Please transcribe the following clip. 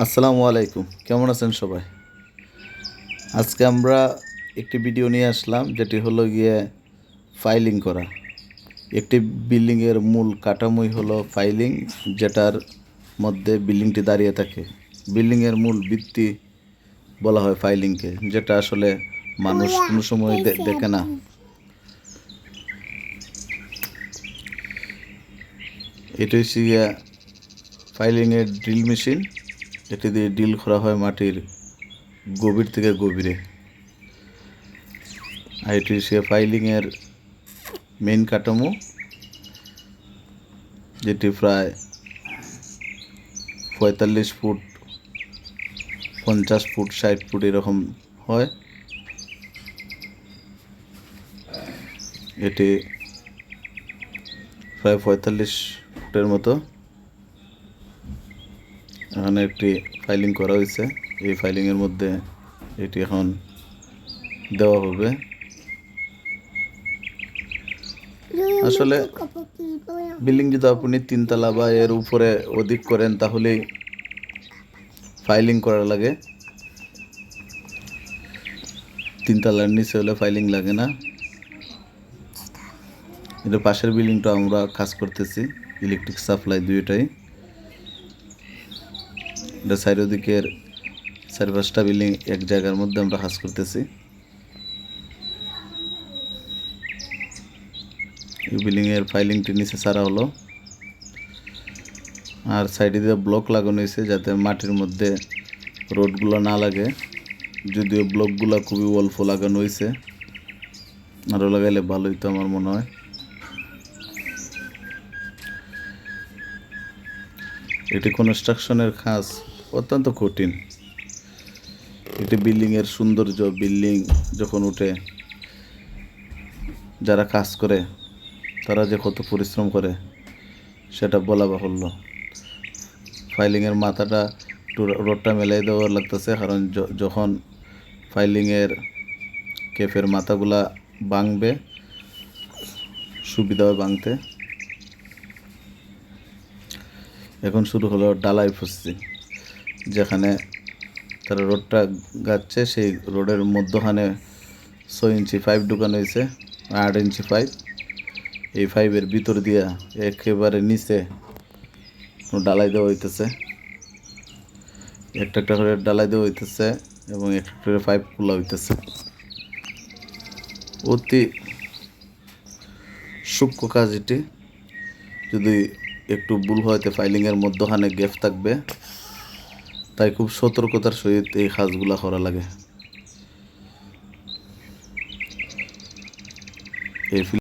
আসসালামু আলাইকুম। কেমন আছেন সবাই? আজকে আমরা একটি ভিডিও নিয়ে আসলাম, যেটি হলো গিয়ে ফাইলিং করা। একটি বিল্ডিংয়ের মূল কাঠামোই হলো ফাইলিং যেটার মধ্যে বিল্ডিংটি দাঁড়িয়ে থাকে। বিল্ডিংয়ের মূল ভিত্তি বলা হয় ফাইলিংকে যেটা আসলে মানুষ কোনো সময় দেখে না। এটি হচ্ছে গিয়া ফাইলিংয়ের ড্রিল মেশিন এটি দিয়ে ডিল করা হয় মাটির গভীর থেকে গভীরে। আর এটি সে ফাইলিংয়ের মেইন কাঠামো, যেটি প্রায় পঁয়তাল্লিশ ফুট, পঞ্চাশ ফুট, ষাট ফুট এরকম হয়। এটি প্রায় পঁয়তাল্লিশ ফুটের মতো। এখানে একটি ফাইলিং করা হয়েছে। এই ফাইলিংয়ের মধ্যে এটি এখন দেওয়া হবে। আসলে বিল্ডিং যদি আপনি তিনতলা বা এর উপরে অধিক করেন তাহলেই ফাইলিং করা লাগে। তিনতলার নিচে হলে ফাইলিং লাগে না। এটা পাশের বিল্ডিংটা আমরা কাজ করতেছি ইলেকট্রিক সাপ্লাই দুইটাই। এটা চারিদিকের চারি পাঁচটা বিল্ডিং এক জায়গার মধ্যে আমরা কাজ করতেছি। এই বিল্ডিংয়ের ফাইলিংটি নিচে ছাড়া হলো। আর সাইডে দিয়ে ব্লক লাগানো হয়েছে যাতে মাটির মধ্যে রোডগুলো না লাগে। যদিও ব্লকগুলো খুবই অল্প লাগানো হয়েছে। আরও লাগাইলে ভালো হইতো আমার মনে হয়। এটি কনস্ট্রাকশনের কাজ। অত্যন্ত কঠিন। এটি বিল্ডিংয়ের সৌন্দর্য, বিল্ডিং যখন উঠে, যারা কাজ করে, তারা যে কত পরিশ্রম করে, সেটা বলা বাহুল্য। ফাইলিংয়ের মাথাটা একটু রোডটা মেলাই দেওয়ার লাগতেছে, কারণ যখন ফাইলিংয়ের কেফের মাথাগুলা ভাঙবে, সুবিধা হয় ভাঙতে। এখন শুরু হলো ডালাই ফুসছি যেখানে তারা রোডটা গাচ্ছে, সেই রোডের মধ্যখানে ছয় ইঞ্চি পাইপ ঢুকানো হয়েছে, আট ইঞ্চি পাইপ। এই পাইপের ভিতর দিয়া একেবারে নিচে ডালাই দেওয়া হইতেছে। একটা একটা করে ডালাই দেওয়া হইতেছে এবং একটা একটা করে পাইপ খোলা হইতেছে। অতি সূক্ষ্ম কাজ এটি। যদি একটু ভুল হয়তো ফাইলিংয়ের মধ্যখানে গ্যাপ থাকবে। তাই খুব সতর্কতার সহিত এই কাজগুলা করা লাগে। এই